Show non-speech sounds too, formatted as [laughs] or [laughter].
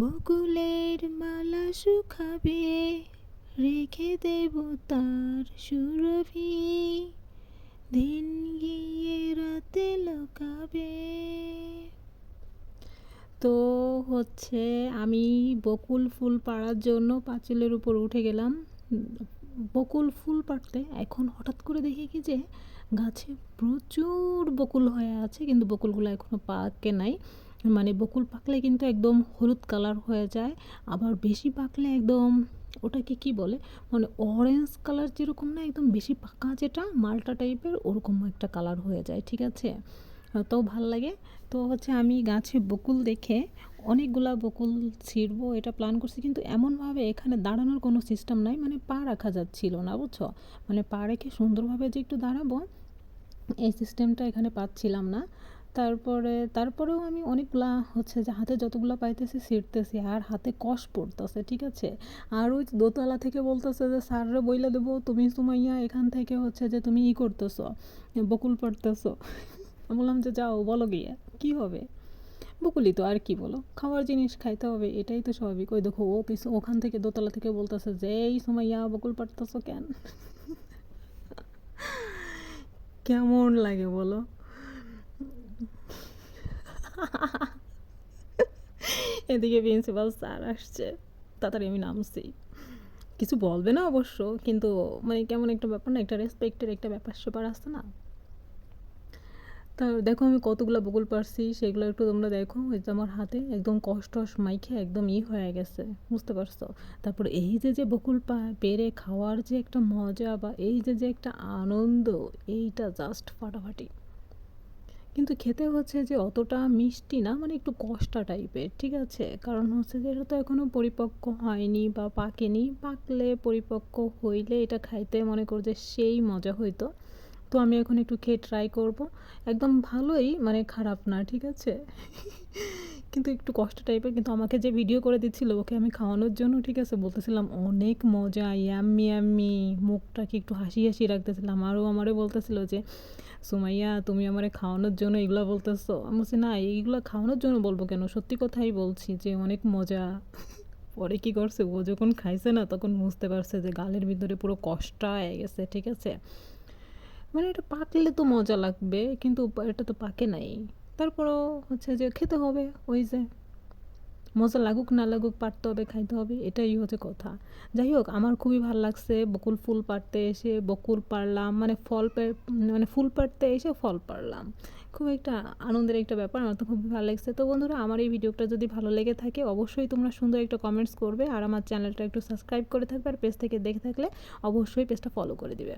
বকুলের মালা শুকাবে, রেখে দেব তার সুরভি। দিন গিয়ে রাতে লোকাবে। তো হচ্ছে আমি বকুল ফুল পাড়ার জন্য পাঁচিলের উপর উঠে গেলাম। বকুল ফুল পাড়তে এখন হঠাৎ করে দেখি কি যে, গাছে প্রচুর বকুল হয়ে আছে, কিন্তু বকুলগুলো এখনও পাকে নাই। মানে বকুল পাকলে কিন্তু একদম হলুদ কালার হয়ে যায়, আবার বেশি পাকলে একদম ওটাকে কি বলে? মানে অরেঞ্জ কালার যেরকম না, একদম বেশি পাকা যেটা, মালটা টাইপের, ওরকম একটা কালার হয়ে যায়, ঠিক আছে? তো ভালো লাগে। তো হচ্ছে আমি গাছে বকুল দেখে অনেকগুলা বকুল ছিঁড়বো, এটা প্ল্যান করছি, কিন্তু এমনভাবে এখানে দাঁড়ানোর কোনো সিস্টেম নাই মানে পা রাখা যাচ্ছিল না, বুঝছ? মানে পা রেখে সুন্দরভাবে যে একটু দাঁড়াবো, এই সিস্টেমটা এখানে পাচ্ছিলাম না। তারপরে, তারপরেও আমি অনেকগুলা হচ্ছে যে হাতে যতগুলো পাইতেছি ছিঁড়তেছি, আর হাতে কষ পড়তেছে, ঠিক আছে? আর ওই দোতলা থেকে বলতেছে যে, স্যাররে বইলে দেবো, তুমি সুমাইয়া এখান থেকে হচ্ছে যে তুমি ই করতেছো, বকুল পড়তেছো। [laughs] বললাম যে, যাও, বলো গিয়ে, কী হবে? বকুলি তো আর কি বলো, খাওয়ার জিনিস খাইতে হবে, এটাই তো স্বাভাবিক। ওই দেখো, ও পিছু, ওখান থেকে দোতলা থেকে বলতেছে যে, এই সুমাইয়া, বকুল পাড়তেছো কেন? [laughs] কেমন লাগে বলো? [laughs] এদিকে প্রিন্সিপাল স্যার আসছে। তাড়াতাড়ি আমি নামছি। কিছু বলবে না অবশ্য, কিন্তু মানে কেমন একটা ব্যাপার না, একটা রেসপেক্টের একটা ব্যাপার স্যাপার আসছে না। তা দেখো আমি কতগুলো বকুল পারছি সেগুলো একটু তোমরা দেখো। ওই যে আমার হাতে একদম কষ্ট মাইখে একদম ই হয়ে গেছে, বুঝতে পারছ? তারপর এই যে যে বকুল পেরে খাওয়ার যে একটা মজা বা এই যে যে একটা আনন্দ, এইটা জাস্ট ফাটাফাটি। কিন্তু খেতে হচ্ছে যে অতটা মিষ্টি না মানে একটু কষ্টা টাইপের, ঠিক আছে? কারণ হচ্ছে যে এটা তো এখনও পরিপক্ক হয়নি বা পাকেনি। পাকলে পরিপক্ক হইলে এটা খাইতে মনে করো যে সেই মজা হইতো। তো আমি এখন একটু খেয়ে ট্রাই করব। একদম ভালোই মানে খারাপ না, ঠিক আছে? [laughs] কিন্তু একটু কষ্ট টাইপের, কিন্তু আমাকে যে ভিডিও করে দিচ্ছিল ওকে আমি খাওয়ানোর জন্য, ঠিক আছে, বলতেছিলাম, অনেক মজা ইয়াম্মি ইয়াম্মি মুখটাকে একটু হাসি হাসি রাখতেছিলাম। আরও আমারে বলতেছিল যে, সুমাইয়া, তুমি আমারে খাওয়ানোর জন্য এগুলো বলতেছো? আমি বলছি, না, এইগুলো খাওয়ানোর জন্য বলব কেন? সত্যি কথাই বলছি যে, অনেক মজা। পরে কী করছে? ও যখন খাইছে না, তখন বুঝতে পারছে যে, গালের ভিতরে পুরো কষ্ট হয়ে গেছে, ঠিক আছে? মানে এটা পাকলে তো মজা লাগবে, কিন্তু এটা তো পাকে নাই। তারপরও হচ্ছে যে খেতে হবে, ওই যে মজা লাগুক না লাগুক পারতে হবে, খাইতে হবে, এটাই হচ্ছে কথা। যাই হোক, আমার খুবই ভালো লাগছে বকুল ফুল পাড়তে এসে, বকুল পারলাম মানে ফল মানে ফুল পাড়তে এসে ফল পারলাম খুব একটা আনন্দের একটা ব্যাপার, আমার তো খুব ভালো লাগছে। তো বন্ধুরা, আমার এই ভিডিওটা যদি ভালো লেগে থাকে, অবশ্যই তোমরা সুন্দর একটা কমেন্টস করবে, আর আমার চ্যানেলটা একটু সাবস্ক্রাইব করে থাকবে, আর পেজ থেকে দেখে থাকলে অবশ্যই পেজটা ফলো করে দিবে।